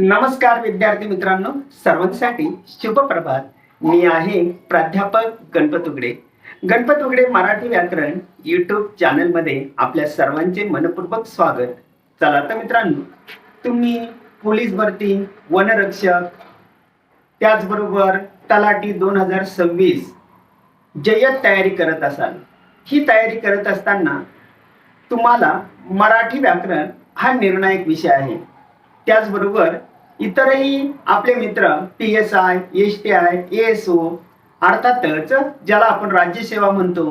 नमस्कार विद्यार्थी मित्रांनो. सर्वांसाठी शुभ प्रभात मी आहे प्राध्यापक गणपत उगडे. गणपत उगडे मराठी व्याकरण युट्यूब चॅनलमध्ये आपल्या सर्वांचे मनपूर्वक स्वागत. चला तर मित्रांनो तुम्ही पोलीस भरती वनरक्षक त्याचबरोबर तलाठी दोन हजार सव्वीस जय्यत तयारी करत असाल. ही तयारी करत असताना तुम्हाला मराठी व्याकरण हा निर्णायक विषय आहे. त्याचबरोबर इतरही आपले मित्र P S I S T I S O अर्थातच ज्याला आपण राज्यसेवा म्हणतो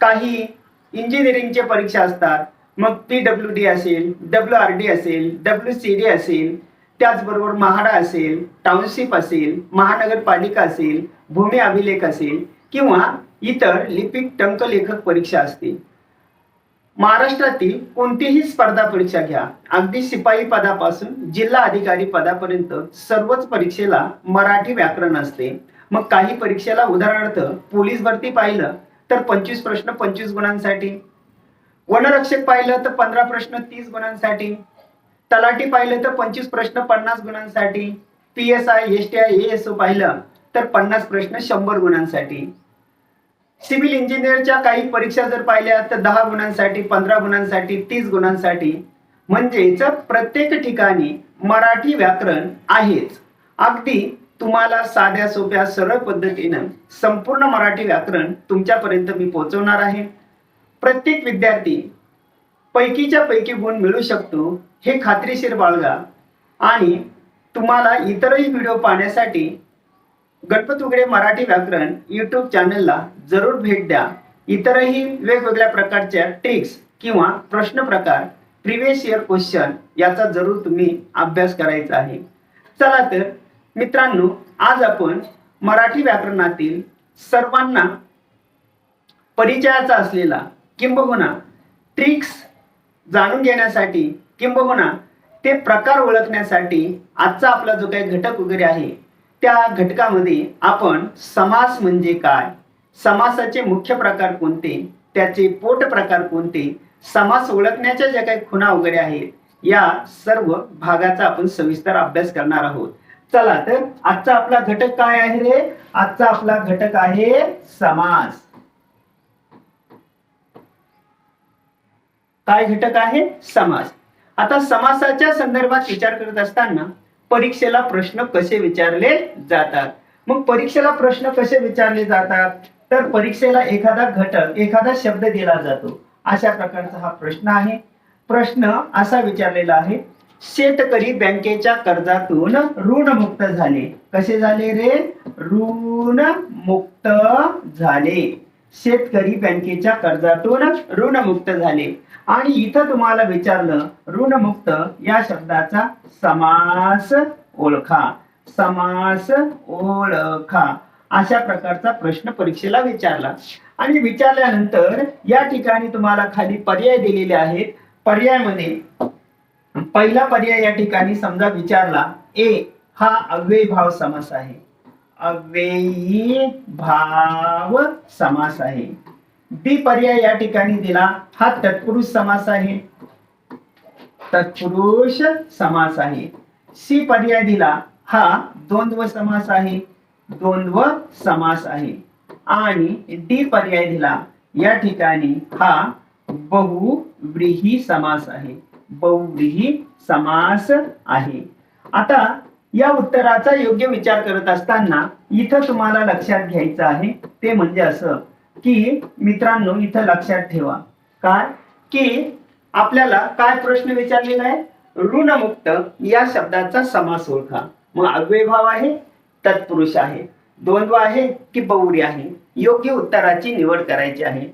काही इंजिनिअरिंगचे परीक्षा असतात. मग पी डब्ल्यू डी असेल डब्ल्यू आर डी असेल डब्ल्यू सी डी असेल त्याचबरोबर म्हाडा असेल टाउनशिप असेल महानगरपालिका असेल भूमी अभिलेख असेल किंवा इतर लिपिक टंकलेखक परीक्षा असतील. महाराष्ट्रातील कोणतीही स्पर्धा परीक्षा घ्या. अगदी शिपाई पदापासून जिल्हा अधिकारी पदापर्यंत सर्वच परीक्षेला मराठी व्याकरण असते. मग काही परीक्षेला उदाहरणार्थ पोलीस भरती पाहिलं तर पंचवीस प्रश्न पंचवीस गुणांसाठी. वनरक्षक पाहिलं तर पंधरा प्रश्न तीस गुणांसाठी. तलाठी पाहिलं तर पंचवीस प्रश्न पन्नास गुणांसाठी. P S I S T I S O पाहिलं तर पन्नास प्रश्न शंभर गुणांसाठी. सिव्हिल इंजिनिअरच्या काही परीक्षा जर पाहिल्या तर दहा गुणांसाठी पंधरा गुणांसाठी तीस गुणांसाठी म्हणजेच प्रत्येक ठिकाणी मराठी व्याकरण आहेच. अगदी तुम्हाला साध्या सोप्या सरळ पद्धतीनं संपूर्ण मराठी व्याकरण तुमच्यापर्यंत मी पोहोचवणार आहे. प्रत्येक विद्यार्थी पैकीच्या पैकी गुण मिळू शकतो हे खात्रीशीर बाळगा. आणि तुम्हाला इतरही व्हिडिओ पाहण्यासाठी गणपत उघडे मराठी व्याकरण युट्यूब चॅनलला जरूर भेट द्या. इतरही वेगवेगळ्या प्रकारच्या ट्रिक्स किंवा प्रश्न प्रकार प्रिव्हियस इयर क्वेश्चन याचा जरूर तुम्ही अभ्यास करायचा आहे. चला तर मित्रांनो आज आपण मराठी व्याकरणातील सर्वांना परिचयाचा असलेला किंबहुना ट्रिक्स जाणून घेण्यासाठी किंबहुना ते प्रकार ओळखण्यासाठी आजचा आपला जो काही घटक वगैरे आहे त्या घटकामध्ये आपण समास म्हणजे काय? समासाचे मुख्य प्रकार कोणते? त्याचे पोट प्रकार कोणते? समास ओळखण्याच्या ज्या काही खुणा वगैरे आहेत या सर्व भागाचा आपण सविस्तर अभ्यास करणार आहोत. चला तर आजचा आपला घटक काय आहे रे? आजचा आपला घटक आहे समास. काय घटक आहे? समास. आता समासाच्या संदर्भात विचार करत असताना परीक्षेला प्रश्न कसे विचारले जातात? मग परीक्षेला प्रश्न कसे विचारले जातात? तर परीक्षेला एखादा घटक एखादा शब्द दिला जातो. अशा प्रकारचा हा प्रश्न आहे. प्रश्न असा विचारलेला आहे शेतकरी बँकेच्या कर्जातून ऋणमुक्त झाले. कसे झाले रे? ऋणमुक्त झाले. शेतकरी बँकेच्या कर्जातून ऋणमुक्त झाले. आणि इथं तुम्हाला विचारलं ऋणमुक्त या शब्दाचा समास ओळखा. समास ओळखा. अशा प्रकारचा प्रश्न परीक्षेला विचारला. आणि विचारल्यानंतर या ठिकाणी तुम्हाला खाली पर्याय दिलेले आहेत. पर्यायमध्ये पहिला पर्याय या ठिकाणी समजा विचारला ए हा अव्यय भाव समास आहे. अव्ययी भाव समास आहे. बी पर्याय या ठिकाणी दिला. हा तत्पुरुष समास आहे. तत्पुरुष समास आहे. सी पर्याय दिला. हा द्वंद्व समास आहे. द्वंद्व समास आहे. आणि डी पर्याय दिला. या ठिकाणी हा बहुव्रीही समास आहे. बहुव्रीही समास आहे. आता या उत्तराचा योग्य विचार करत असताना इथं तुम्हाला लक्षात घ्यायचं आहे. ते म्हणजे असं. की मित्रांनो इथं लक्षात ठेवा. काय? की आपल्याला काय प्रश्न विचारलेला आहे? ऋणमुक्त या शब्दाचा समास ओळखा. मग अव्ययभाव आहे तत्पुरुष आहे. द्वंद्व आहे की बहुरी आहे? योग्य उत्तराची निवड करायची आहे.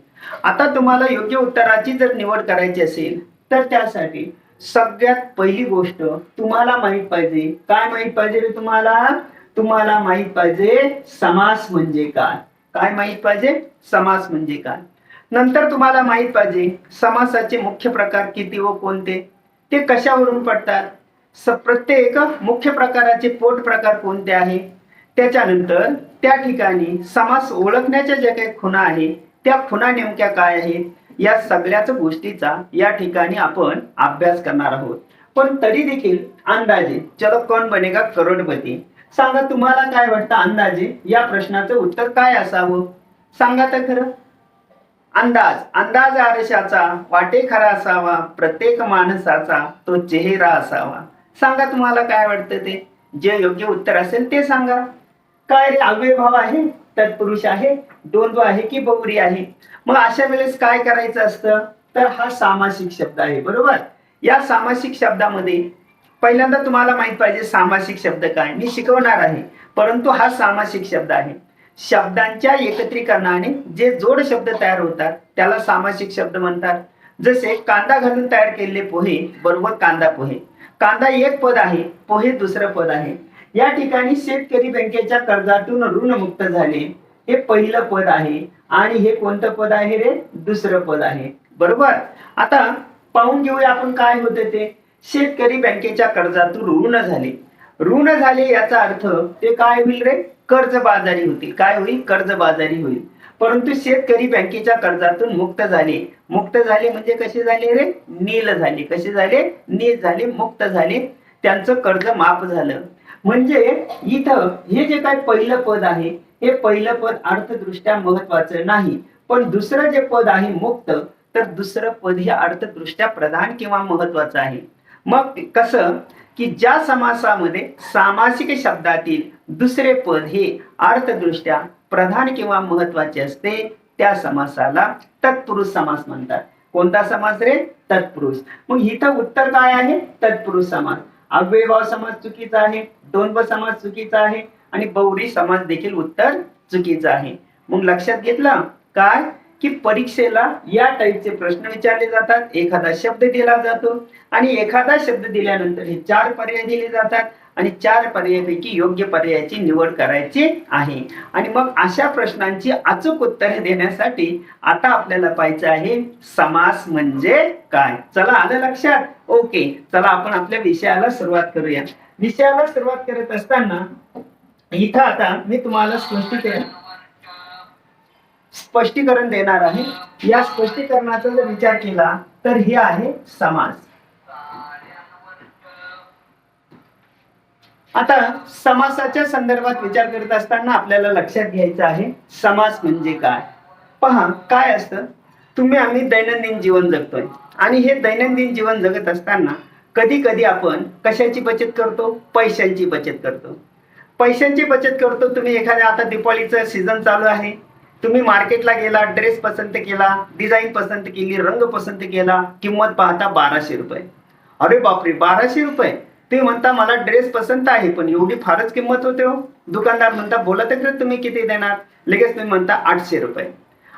आता तुम्हाला योग्य उत्तराची जर निवड करायची असेल तर त्यासाठी सगळ्यात पहिली गोष्ट तुम्हाला माहीत पाहिजे. काय माहीत पाहिजे तुम्हाला? तुम्हाला माहीत पाहिजे समास म्हणजे काय? काय माहीत पाहिजे? समास म्हणजे काय? नंतर तुम्हाला माहीत पाहिजे समासाचे मुख्य प्रकार किती व कोणते? ते कशावरून पडतात? स प्रत्येक मुख्य प्रकाराचे पोट प्रकार कोणते आहे? त्याच्यानंतर त्या ठिकाणी समास ओळखण्याच्या ज्या काही खुणा आहेत त्या खुणा नेमक्या काय आहेत? या सगळ्याच गोष्टीचा या ठिकाणी आपण अभ्यास करणार आहोत. पण तरी देखील अंदाजे चलो कोण बनेगा करोडपती? सांगा तुम्हाला काय वाटतं अंदाजे? या प्रश्नाचं उत्तर काय असावं? सांगा तर खरं. अंदाज. अंदाज आरशाचा वाटे खरा असावा प्रत्येक माणसाचा तो चेहरा असावा. सांगा तुम्हाला काय वाटतं ते? जे योग्य उत्तर असेल ते सांगा. काय रे अव्यभाव आहे? तत्पुरुष आहे? द्वंद्व आहे की बहुरी आहे? मग अशा वेळेस काय करायचं असतं? तर हा सामासिक शब्द आहे बरोबर? या सामासिक शब्दामध्ये पहिल्यांदा तुम्हाला माहीत पाहिजे सामासिक शब्द काय. मी शिकवणार आहे परंतु हा सामासिक शब्द आहे. शब्दांच्या एकत्रीकरणाने जे जोड शब्द तयार होतात त्याला सामासिक शब्द म्हणतात. जसे कांदा घालून तयार केलेले पोहे बरोबर कांदा पोहे. कांदा एक पद आहे पोहे दुसरं पद आहे. या ठिकाणी शेतकरी बँकेच्या कर्जातून ऋणमुक्त झाले. हे पहिलं पद आहे आणि हे कोणतं पद आहे रे? दुसरं पद आहे. बरोबर? आता पाहून घेऊया आपण काय होते ते. शेतकरी बँकेच्या कर्जातून ऋण झाले. ऋण झाले याचा अर्थ ते काय होईल रे? कर्जबाजारी होतील. काय होईल? कर्जबाजारी होईल. परंतु शेतकरी बँकेच्या कर्जातून मुक्त झाले. मुक्त झाले म्हणजे कसे झाले रे? नील झाले. कसे झाले? नील झाले मुक्त झाले. त्यांचं कर्ज माफ झालं. म्हणजे इथं हे जे काय पहिलं पद आहे हे पहिलं पद अर्थदृष्ट्या महत्वाचं नाही. पण दुसरं जे पद आहे मुक्त तर दुसरं पद हे अर्थदृष्ट्या प्रधान किंवा महत्वाचं आहे. मग कसं की ज्या समासामध्ये सामासिक शब्दातील दुसरे पद हे अर्थदृष्ट्या प्रधान किंवा महत्त्वाचे असते त्या समासाला तत्पुरुष समास म्हणतात. कोणता समास रे? तत्पुरुष. मग इथं उत्तर काय आहे? तत्पुरुष समास. अव्ययभाव समास चुकीचा आहे द्वंद्व समास चुकीचा आहे आणि बौरी समास देखील उत्तर चुकीचं आहे. मग लक्षात घेतलं? काय? की परीक्षेला या टाईपचे प्रश्न विचारले जातात. एखादा शब्द दिला जातो आणि एखादा शब्द दिल्यानंतर हे चार पर्याय दिले जातात आणि चार पर्यायापैकी योग्य पर्यायाची निवड करायची आहे. आणि मग अशा प्रश्नांची अचूक उत्तरे देण्यासाठी आता आपल्याला पाहायचं आहे समास म्हणजे काय? चला आलं लक्षात? ओके चला आपण आपल्या विषयाला सुरुवात करूया. विषयाला सुरुवात करत असताना इथं आता मी तुम्हाला स्पष्टीकरण स्पष्टीकरण देणार आहे. या स्पष्टीकरणाचा जर विचार केला तर हे आहे समाज. आता समासाच्या संदर्भात विचार करत असताना आपल्याला लक्षात घ्यायचं आहे समास म्हणजे काय? पहा काय असतं? तुम्ही आम्ही दैनंदिन जीवन जगतोय. आणि हे दैनंदिन जीवन जगत असताना कधी कधी आपण कशाची बचत करतो? पैशांची बचत करतो. पैशांची बचत करतो. तुम्ही एखाद्या आता दिपाळीचं सीझन चालू आहे. तुम्ही मार्केटला गेला ड्रेस पसंत केला डिझाईन पसंत केली रंग पसंत केला किंमत पाहता बाराशे रुपये. अरे बापरे बाराशे रुपये? ते म्हणता मला ड्रेस पसंत आहे पण एवढी फारच किंमत होते हो. दुकानदार म्हणता बोला तर तुम्ही किती देणार? लगेच तुम्ही म्हणता आठशे रुपये.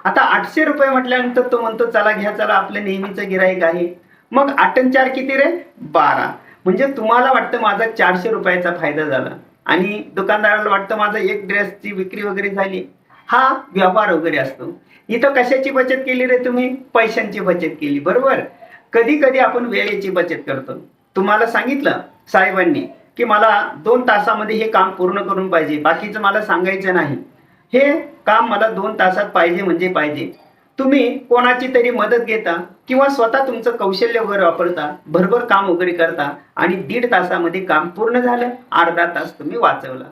आता आठशे रुपये म्हटल्यानंतर तो म्हणतो चला घ्या चला आपलं नेहमीचं गिराईक आहे. मग आठ आणि चार किती रे? बारा. म्हणजे तुम्हाला वाटतं माझा चारशे रुपयाचा फायदा झाला. आणि दुकानदाराला वाटतं माझा एक ड्रेसची विक्री वगैरे झाली. हा व्यवहार वगैरे असतो. इथं कशाची बचत केली रे तुम्ही? पैशांची बचत केली बरोबर? कधी कधी आपण वेळेची बचत करतो. तुम्हाला सांगितलं साहेबांनी की मला दोन तासामध्ये हे काम पूर्ण करून पाहिजे बाकीचं मला सांगायचं नाही. हे काम मला दोन तासात पाहिजे म्हणजे पाहिजे. तुम्ही कोणाची तरी मदत घेता किंवा स्वतः तुमचं कौशल्य वगैरे वापरता भरभर काम वगैरे करता आणि दीड तासामध्ये काम पूर्ण झालं अर्धा तास तुम्ही वाचवला.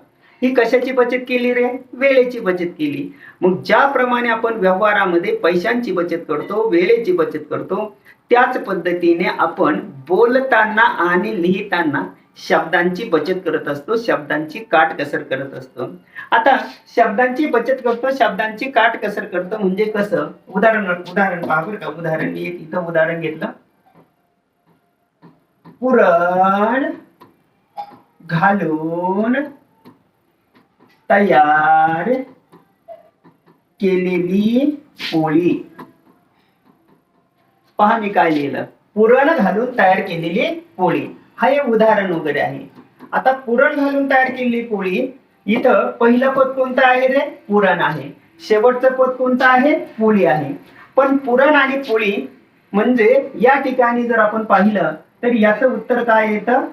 ही कशाची बचत केली रे? वेळेची बचत केली. मग ज्याप्रमाणे आपण व्यवहारामध्ये पैशांची बचत करतो वेळेची बचत करतो त्याच पद्धतीने आपण बोलताना आणि लिहिताना शब्दांची बचत करत असतो शब्दांची काटकसर करत असतो. आता शब्दांची बचत करतो शब्दांची काटकसर करतो म्हणजे कसं? उदाहरण उदाहरण पहा बरं का. उदाहरण मी एक इथं उदाहरण घेतलं. पुरण घालून तयार केलेली पोळी. पहा मी काय लिहिलं. पुरण घालून तयार केलेली पोळी. हा एक उदाहरण वगैरे आहे. आता पुरण घालून तयार केलेली पोळी इथं पहिलं पद कोणतं आहे रे? पुरण आहे. शेवटचं पद कोणतं आहे? पोळी आहे. पण पुरण आणि पोळी म्हणजे या ठिकाणी जर आपण पाहिलं तर याचं उत्तर काय येतं?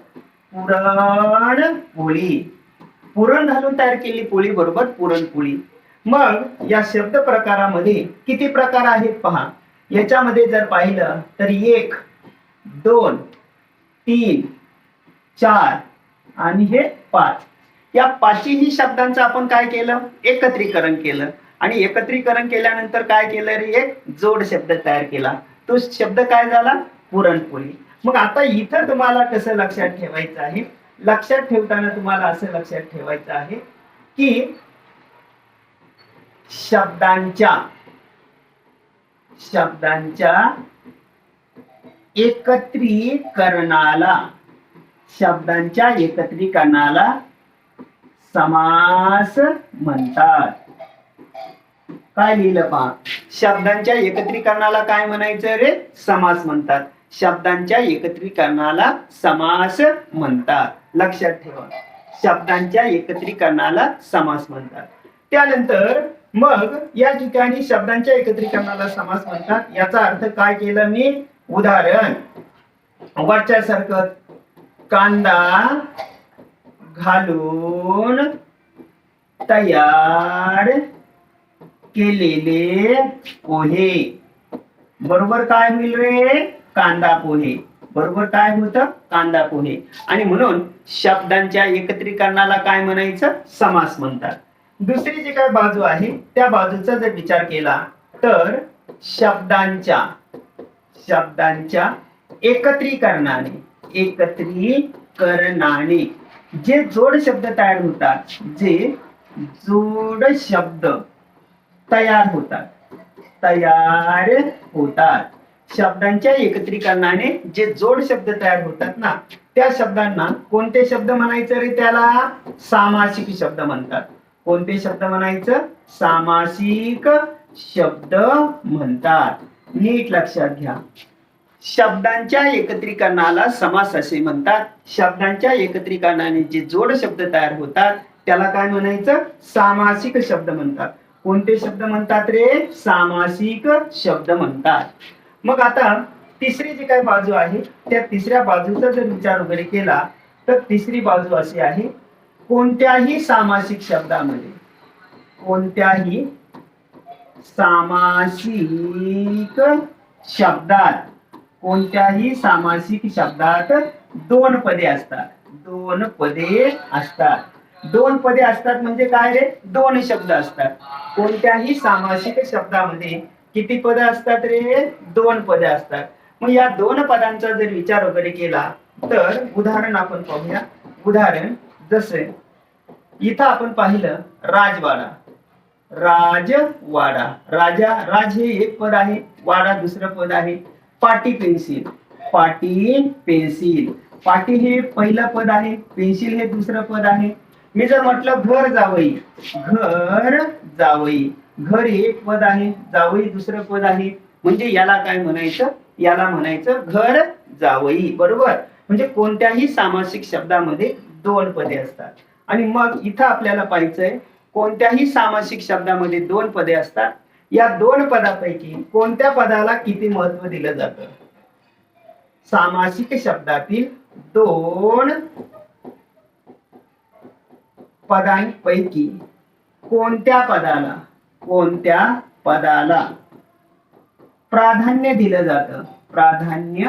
पुरण पोळी. पुरण घालून तयार केलेली पोळी बरोबर पुरणपोळी. मग या शब्द प्रकारामध्ये किती प्रकार आहेत पहा. याच्यामध्ये जर पाहिलं तर एक दोन तीन चार आणि हे पाच. या पाचही शब्दांचं आपण काय केलं? एकत्रीकरण केलं. आणि एकत्रीकरण केल्यानंतर काय केलं रे? एक जोड शब्द तयार केला. तो शब्द काय झाला? पुरणपोळी. मग आता इथं तुम्हाला कसं लक्षात ठेवायचं आहे? लक्षात ठेवताना तुम्हाला असं लक्षात ठेवायचं आहे की शब्दांच्या शब्दांच्या एकत्रीकरणाला शब्दांच्या एकत्रीकरणाला समास म्हणतात. काय लिहिलं पहा? शब्दांच्या एकत्रीकरणाला काय म्हणायचं रे? समास म्हणतात. शब्दांच्या एकत्रीकरणाला समास म्हणतात. लक्षात ठेवा. शब्दांच्या एकत्रीकरणाला समास म्हणतात. त्यानंतर मग या ठिकाणी शब्दांच्या एकत्रीकरणाला समास म्हणतात. याचा अर्थ काय केलं मी? उदाहरण. वरच्या सारखं कांदा घालून तयार केलेले पोहे. बरोबर काय होईल रे? कांदा पोहे. बरोबर काय होतं? कांदा पोहे. आणि म्हणून शब्दांच्या एकत्रीकरणाला काय म्हणायचं? समास म्हणतात. दुसरी जी काय बाजू आहे त्या बाजूचा जर विचार केला तर शब्दांच्या शब्दांच्या एकत्रीकरणाने एकत्रीकरणाने जे जोड शब्द तयार होतात जे जोड शब्द तयार होतात तयार होतात. शब्दांच्या एकत्रीकरणाने जे जोड शब्द तयार होतात ना त्या शब्दांना कोणते शब्द म्हणायचं रे त्याला? सामासिक शब्द म्हणतात. कोणते शब्द म्हणायचं? सामासिक शब्द म्हणतात. नीट लक्षात घ्या. शब्दांच्या एकत्रीकरणाला समास असे म्हणतात. शब्दांच्या एकत्रीकरणाने जे जोड शब्द तयार होतात त्याला काय म्हणायचं? सामासिक शब्द म्हणतात. कोणते शब्द म्हणतात रे? सामासिक शब्द म्हणतात. मग आता तिसरी जी काय बाजू आहे त्या तिसऱ्या बाजूचा जर विचार वगैरे केला तर तिसरी बाजू अशी आहे कोणत्याही सामासिक शब्दामध्ये कोणत्याही सामासिक शब्दात कोणत्याही सामासिक शब्दात दोन पदे असतात. दोन पदे असतात. दोन पदे असतात म्हणजे काय रे? दोन शब्द असतात. कोणत्याही सामासिक शब्दामध्ये किती पद असतात रे? दोन पदे असतात. मग या दोन पदांचा जर विचार वगैरे केला तर उदाहरण आपण पाहूया. उदाहरण जसे इथं आपण पाहिलं राजवाडा. राजवाडा. राजा राज हे एक पद आहे वाडा दुसरं पद आहे. पाटी पेन्सिल. पाटी पेन्सिल. पाटी हे पहिलं पद आहे पेन्सिल हे दुसरं पद आहे. मी जर म्हटलं घर जावई. घर जावई. घर हे एक पद आहे जावई दुसरं पद आहे. म्हणजे याला काय म्हणायचं? याला म्हणायचं घर जावई. बरोबर? म्हणजे कोणत्याही सामासिक शब्दामध्ये दोन पदे असतात. आणि मग इथं आपल्याला पाहायचंय कोणत्याही सामासिक शब्दामध्ये दोन पदे असतात. या दोन पदापैकी कोणत्या पदाला किती महत्त्व दिलं जातं? सामासिक शब्दातील दोन पदांपैकी कोणत्या पदाला कोणत्या पदाला प्राधान्य दिलं जातं? प्राधान्य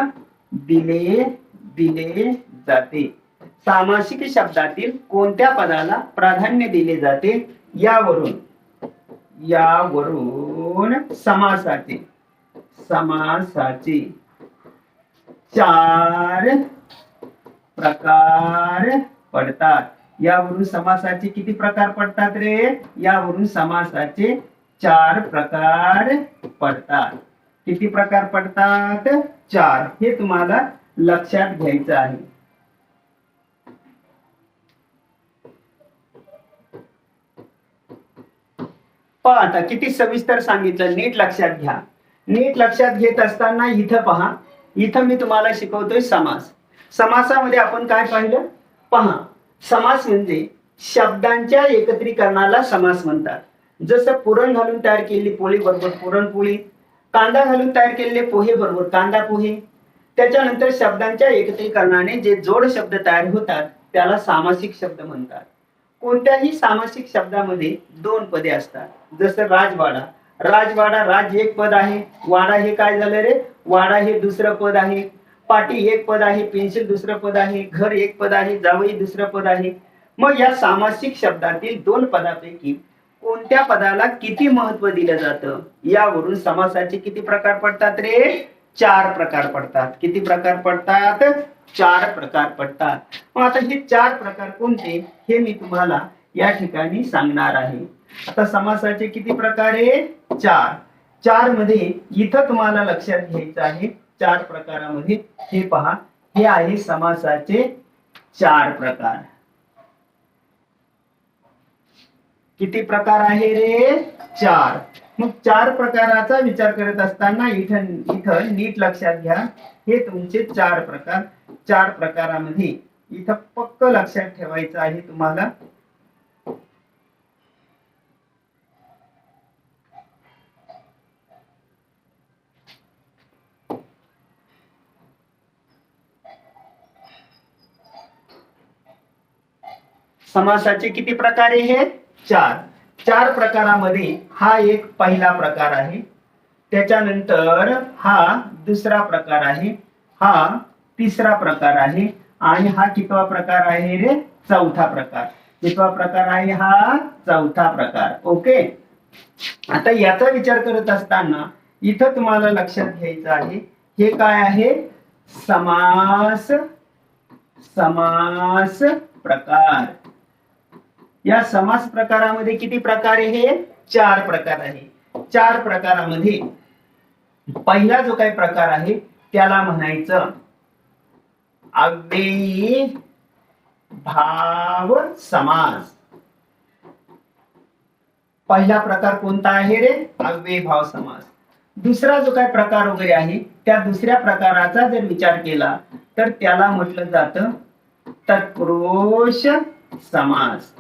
दिले दिले जाते. सामासिक शब्दातील कोणत्या पदाला प्राधान्य दिले जाते? यावरून यावरून समासाचे समासाचे चार प्रकार पडतात. यावरून समासाचे किती प्रकार पडतात रे? यावरून समासाचे चार प्रकार पडतात. किती प्रकार पडतात? चार. हे तुम्हाला लक्षात घ्यायचं आहे. पहा आता किती सविस्तर सांगितलं नीट लक्षात घ्या. नीट लक्षात घेत असताना इथं पहा. इथं मी तुम्हाला शिकवतोय समास. समासामध्ये आपण काय पाहिलं? पहा समास म्हणजे शब्दांच्या एकत्रीकरणाला समास म्हणतात. जसं पुरण घालून तयार केलेली पोळी बरोबर पुरणपोळी कांदा घालून तयार केलेले पोहे बरोबर कांदा पोहे. त्याच्यानंतर शब्दांच्या एकत्रीकरणाने जे जोड शब्द तयार होतात त्याला सामासिक शब्द म्हणतात. कोणत्याही सामासिक शब्दामध्ये दोन पदे असतात. जसं राजवाडा. राजवाडा राज एक पद आहे. वाडा हे काय झालं रे? वाडा हे दुसरं पद आहे. पाटी एक पद आहे पेन्सिल दुसरं पद आहे घर एक पद आहे जावई दुसरं पद आहे. मग या सामासिक शब्दातील दोन पदापैकी कोणत्या पदाला किती महत्त्व दिलं जातं? यावरून समासाचे किती प्रकार पडतात रे? चार प्रकार पडतात. किती प्रकार पडतात? चार प्रकार पडतात. मग आता हे चार प्रकार कोणते हे मी तुम्हाला या ठिकाणी सांगणार आहे. आता समासाचे किती प्रकार आहे चार. चारमध्ये इथं तुम्हाला लक्षात घ्यायचं आहे. चार प्रकारामध्ये हे पहा. हे आहे समासाचे चार प्रकार. किती प्रकार आहे रे? चार. मग चार प्रकाराचा विचार करत असताना इथं इथं नीट लक्षात घ्या. हे तुमचे चार प्रकार. चार प्रकारामध्ये इथं पक्क लक्षात ठेवायचं आहे तुम्हाला. समासाचे किती प्रकार आहे हे? चार. चार प्रकारामध्ये हा एक पहिला प्रकार आहे. त्याच्यानंतर हा दुसरा प्रकार आहे. हा तिसरा प्रकार आहे. आणि हा कितवा प्रकार आहे रे? चौथा प्रकार. कितवा प्रकार आहे हा? चौथा प्रकार. ओके? आता याचा विचार करत असताना इथं तुम्हाला लक्षात घ्यायचं आहे. हे काय आहे? समास समास प्रकार. या समास प्रकारामध्ये किती प्रकार आहे हे? चार प्रकार आहे. चार प्रकारामध्ये पहिला जो काही प्रकार आहे त्याला म्हणायचं अव्ययी भाव समास. पहिला प्रकार कोणता आहे रे? अव्यय भाव समास. दुसरा जो काही प्रकार वगैरे आहे त्या दुसऱ्या प्रकाराचा जर विचार केला तर त्याला म्हटलं जात तत्पुरुष समास.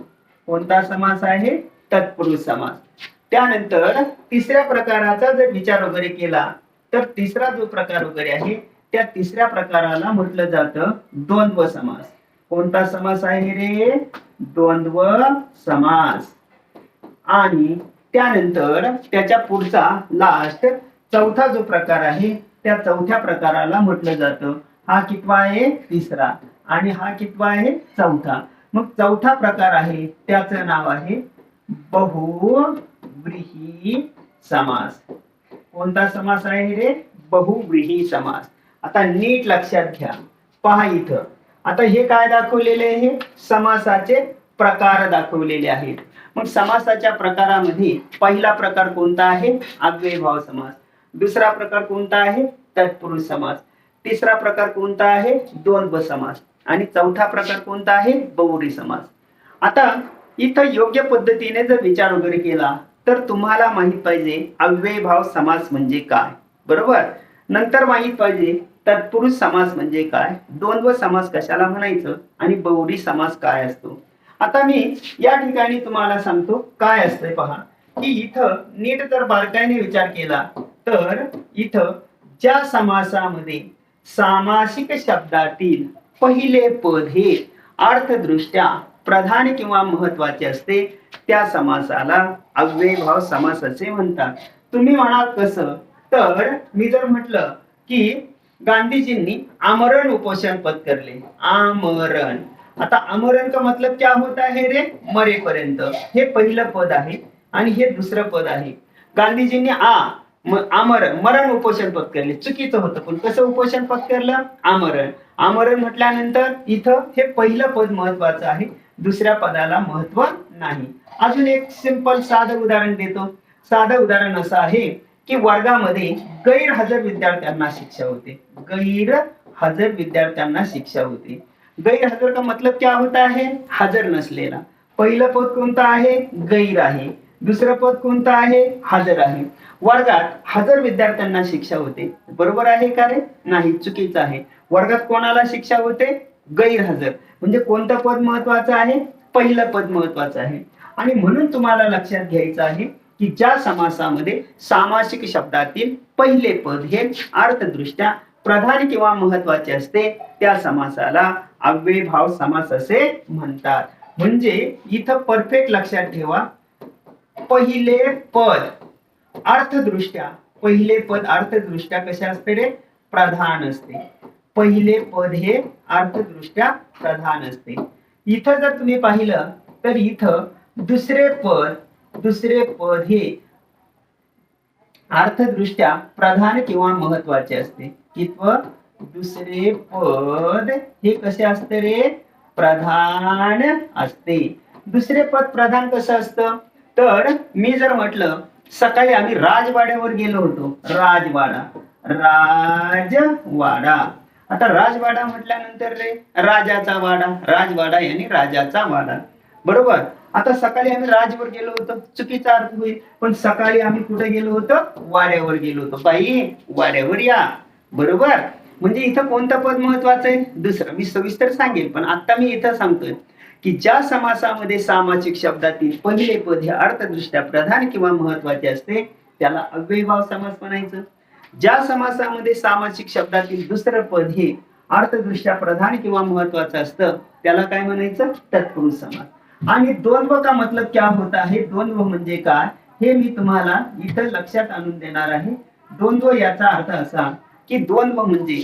कोणता समास आहे? तत्पुरुष समास. त्यानंतर तिसऱ्या प्रकाराचा जर विचार वगैरे केला तर तिसरा जो प्रकार वगैरे आहे त्या तिसऱ्या प्रकाराला म्हटलं जातं द्वंद्व समास. कोणता समास आहे रे? द्वंद्व समास. आणि त्यानंतर त्याच्या पुढचा लास्ट चौथा जो प्रकार आहे त्या चौथ्या प्रकाराला म्हटलं जातं. हा कितवा आहे? तिसरा. आणि हा कितवा आहे? चौथा. मग चौथा प्रकार आहे त्याचं नाव आहे बहुव्रीही समास. कोणता समास आहे रे बहुव्रीही समास. आता नीट लक्षात घ्या. पहा इथं. आता हे काय दाखवलेले आहे? समासाचे प्रकार दाखवलेले आहेत. मग समासाच्या प्रकारामध्ये पहिला प्रकार कोणता आहे? अव्ययभाव समास. दुसरा प्रकार कोणता आहे? तत्पुरुष समास. तिसरा प्रकार कोणता आहे? द्वंद्व समास. आणि चौथा प्रकार कोणता आहे? बहुरी समास. आता इथं योग्य पद्धतीने जर विचार वगैरे केला तर तुम्हाला माहीत पाहिजे अव्ययभाव समास म्हणजे काय? बरोबर? नंतर माहीत पाहिजे तत्पुरुष समास म्हणजे काय? द्वंद्व समास कशाला म्हणायचं? आणि बहुरी समास काय असतो? आता मी या ठिकाणी तुम्हाला सांगतो काय असतंय पहा. की इथं नीट जर बारकाईने विचार केला तर इथं ज्या समासामध्ये सामासिक शब्दातील पहिले पद हे अर्थदृष्ट्या प्रधान किंवा महत्त्वाचे असते. त्या समासाला अव्ययभाव समास असे म्हणतात. तुम्ही म्हणाल कसं तर मी जर म्हटलं की गांधीजींनी आमरण उपोषण पत्करले आमरण. आता आमरण का मतलब क्या होता है रे? मरेपर्यंत. हे पहिलं पद आहे आणि हे दुसरं पद आहे. गांधीजींनी आ आमरण मरण उपोषण पत्करले. चुकीचं होतं. पण कसं उपोषण पत्करलं? आमरण. आमरण म्हटल्यानंतर इथं हे पहिलं पद महत्वाचं आहे. दुसऱ्या पदाला महत्त्व नाही. अजून एक सिंपल साधं उदाहरण देतो. साधं उदाहरण असं आहे की वर्गामध्ये गैरहजर विद्यार्थ्यांना शिक्षा होते. गैरहजर विद्यार्थ्यांना शिक्षा होते. गैरहजर का मतलब क्या होता है? हजर नसलेला. पहिलं पद कोणतं आहे? गैर आहे. दुसरं पद कोणतं आहे? हजर आहे. वर्गात हजर विद्यार्थ्यांना शिक्षा होते. बरोबर आहे का रे? नाही चुकीचं आहे. वर्गात कोणाला शिक्षा होते? गैरहजर. म्हणजे कोणतं पद महत्वाचं आहे? पहिलं पद महत्वाचं आहे. आणि म्हणून तुम्हाला लक्षात घ्यायचं आहे की ज्या समासामध्ये सामासिक शब्दातील पहिले पद हे अर्थदृष्ट्या प्रधान किंवा महत्त्वाचे असते त्या समासाला अव्ययभाव समास असे म्हणतात. म्हणजे इथं परफेक्ट लक्षात ठेवा. पहिले पद. अर्थदृष्ट्या पहिले पद अर्थदृष्ट्या कशा असते रे? प्रधान असते. पहिले पद हे अर्थदृष्ट्या प्रधान असते. इथं जर तुम्ही पाहिलं तर इथं दुसरे पद दुसरे पद हे अर्थदृष्ट्या प्रधान किंवा महत्त्वाचे असते. किंव दुसरे पद हे कसे असते रे? प्रधान असते. दुसरे पद प्रधान कसं असतं? तर मी जर म्हटलं सकाळी आम्ही राजवाड्यावर गेलो होतो. राजवाडा. राजवाडा. आता राजवाडा म्हटल्यानंतर रे राजाचा वाडा. राजवाडा याने राजाचा वाडा. बरोबर? आता सकाळी आम्ही राजवर गेलो होतो. चुकीचा अर्थ होईल. पण सकाळी आम्ही कुठे गेलो होतो? वाड्यावर गेलो होतो. बाई वाड्यावर या. बरोबर? म्हणजे इथं कोणतं पद महत्वाचं आहे? दुसरं मी सविस्तर सांगेल पण आता मी इथं सांगतोय. की ज्या समासामध्ये सामाजिक शब्दातील पहिले पद हे अर्थदृष्ट्या प्रधान किंवा महत्त्वाचे असते त्याला अव्ययभाव समास म्हणायचं. ज्या समासामध्ये सामासिक शब्दातील दुसरं पद हे अर्थदृष्ट्या प्रधान किंवा महत्वाचं असतं त्याला काय म्हणायचं? तत्पुरुष समास. आणि द्वंद्व का मतलब क्या होता हे? द्वंद्व म्हणजे काय? हे मी तुम्हाला इथं लक्षात आणून देणार आहे. द्वंद्व याचा अर्थ असा की द्वंद्व म्हणजे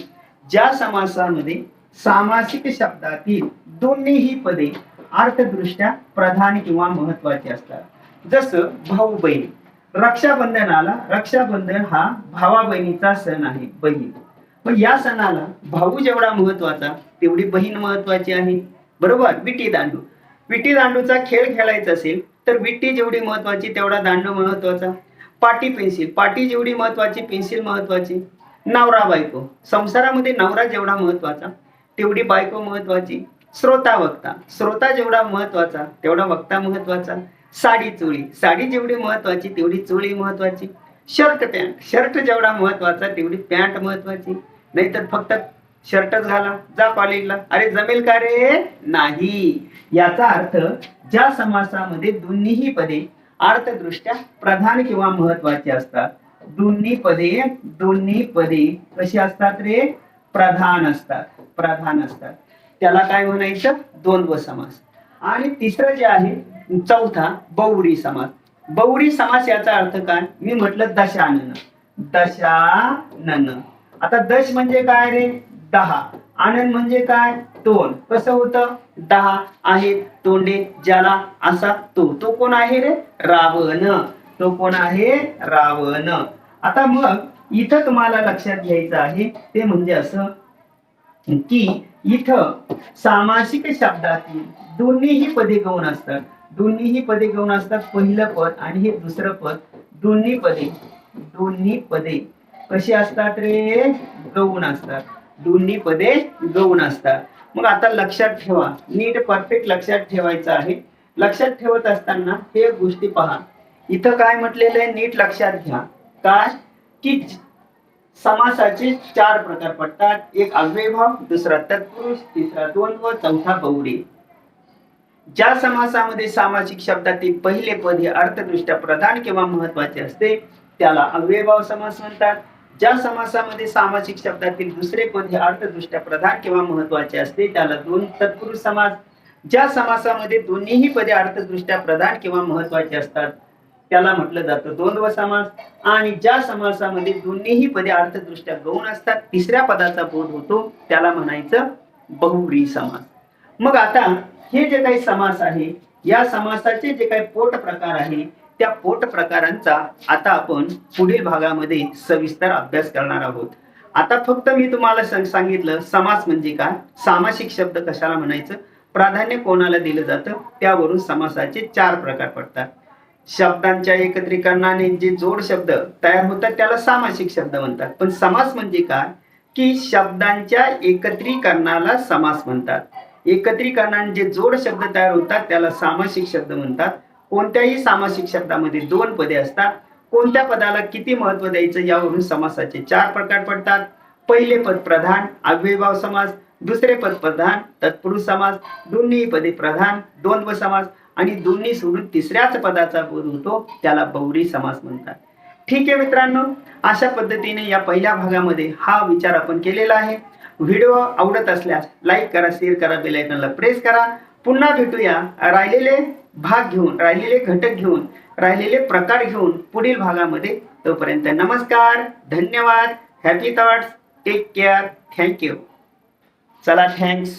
ज्या समासामध्ये सामासिक शब्दातील दोन्हीही पदे अर्थदृष्ट्या प्रधान किंवा महत्त्वाचे असतात. जसं भाऊ बहीण. रक्षाबंधनाला रक्षाबंधन हा भावा बहिणीचा सण आहे बहीण. पण या सणाला भाऊ जेवढा महत्त्वाचा तेवढी बहीण महत्वाची आहे. बरोबर? विटी दांडू. विटी दांडूचा खेळ खेळायचा असेल तर विटी जेवढी महत्वाची तेवढा दांडू महत्त्वाचा. पाटी पेन्सिल. पाटी जेवढी महत्वाची पेन्सिल महत्वाची. नवरा बायको. संसारामध्ये नवरा जेवढा महत्त्वाचा तेवढी बायको महत्वाची. श्रोता वक्ता. श्रोता जेवढा महत्त्वाचा तेवढा वक्ता महत्त्वाचा. साडी चोळी. साडी जेवढी महत्वाची तेवढी चोळी महत्वाची. शर्ट पॅन्ट शर्ट जेवढा महत्त्वाचा तेवढी पॅन्ट महत्वाची. नाहीतर फक्त शर्टच घाला जा कॉलेजला. अरे जमेल का रे? नाही. याचा अर्थ ज्या समासामध्ये दोन्हीही पदे अर्थदृष्ट्या प्रधान किंवा महत्वाची असतात दोन्ही पदे दोन्ही पदे कशी असतात रे? प्रधान असतात. प्रधान असतात. त्याला काय म्हणायचं? द्वंद्व समास. आणि तिसरं जे आहे चौथा बहुरी समास. बौरी समास याचा अर्थ काय? मी म्हटलं दशानन. दशानन. आता दश म्हणजे काय रे? दहा. आनंद म्हणजे काय? तोंड कसं होतं? दहा आहेत तोंडे ज्याला असा तो. तो कोण आहे रे? रावण. तो कोण आहे? रावण. आता मग इथं तुम्हाला लक्षात घ्यायचं आहे ते म्हणजे असं की इथं सामासिक शब्दातील दोन्हीही पदे गौण असतात. दोन्हीही पदे गौण असतात पहिलं पद आणि हे दुसरं पद. दोन्ही पदे दोन्ही पदे कशी असतात रे? गौण असतात. दोन्ही पदे गौण असतात. मग आता लक्षात ठेवा. नीट परफेक्ट लक्षात ठेवायचं आहे. लक्षात ठेवत असताना हे गोष्टी पहा. इथं काय म्हटलेलं आहे? नीट लक्षात घ्या. काय की समासाचे चार प्रकार पडतात. एक अव्ययभाव दुसरा तत्पुरुष तिसरा द्वंद्व चौथा बहुरी. ज्या समासामध्ये सामासिक शब्दातील पहिले पद हे अर्थदृष्ट्या प्रधान किंवा महत्त्वाचे असते त्याला अव्ययभाव समास म्हणतात. ज्या समासामध्ये सामासिक शब्दातील दुसरे पद हे अर्थदृष्ट्या प्रधान किंवा महत्त्वाचे असते त्याला दोन तत्पुरुष समास. ज्या समासामध्ये दोन्हीही पदे अर्थदृष्ट्या प्रधान किंवा महत्त्वाचे असतात त्याला म्हटलं जातं द्वंद्व समास. आणि ज्या समासामध्ये दोन्हीही पदे अर्थदृष्ट्या गौण असतात तिसऱ्या पदाचा बोध होतो त्याला म्हणायचं बहुव्री समास. मग आता हे जे काही समास आहे या समासाचे जे काही पोट प्रकार आहे त्या पोट प्रकारांचा आता आपण पुढील भागामध्ये सविस्तर अभ्यास करणार आहोत. आता फक्त मी तुम्हाला सांगितलं समास म्हणजे काय? सामासिक शब्द कशाला म्हणायचं? प्राधान्य कोणाला दिलं जातं? त्यावरून समासाचे चार प्रकार पडतात. शब्दांच्या एकत्रीकरणाने जे जोड शब्द तयार होतात त्याला सामासिक शब्द म्हणतात. पण समास म्हणजे काय? की शब्दांच्या एकत्रीकरणाला समास म्हणतात. एकत्रीकरणाने जे जोड शब्द तयार होतात त्याला सामासिक शब्द म्हणतात. कोणत्याही सामासिक शब्दामध्ये दोन पदे असतात. कोणत्या पदाला किती महत्त्व द्यायचं यावरून समासाचे चार प्रकार पडतात. पहिले पद प्रधान अव्ययभाव समास. दुसरे पद प्रधान तत्पुरुष समास. दोन्ही पदे प्रधान द्वंद्व समास. आणि दोन्ही सोडून तिसऱ्याच पदाचा बोध होतो त्याला बहुरी समास म्हणतात. ठीक आहे मित्रांनो अशा पद्धतीने या पहिल्या भागामध्ये हा विचार आपण केलेला आहे. व्हिडिओ आवडत असल्यास लाईक करा शेअर करा बेल आयकॉनला प्रेस करा. पुन्हा भेटूया राहिलेले भाग घेऊन राहिलेले घटक घेऊन राहिलेले प्रकार घेऊन पुढील भागामध्ये. तोपर्यंत नमस्कार धन्यवाद. Happy thoughts take care thank you चला थँक्स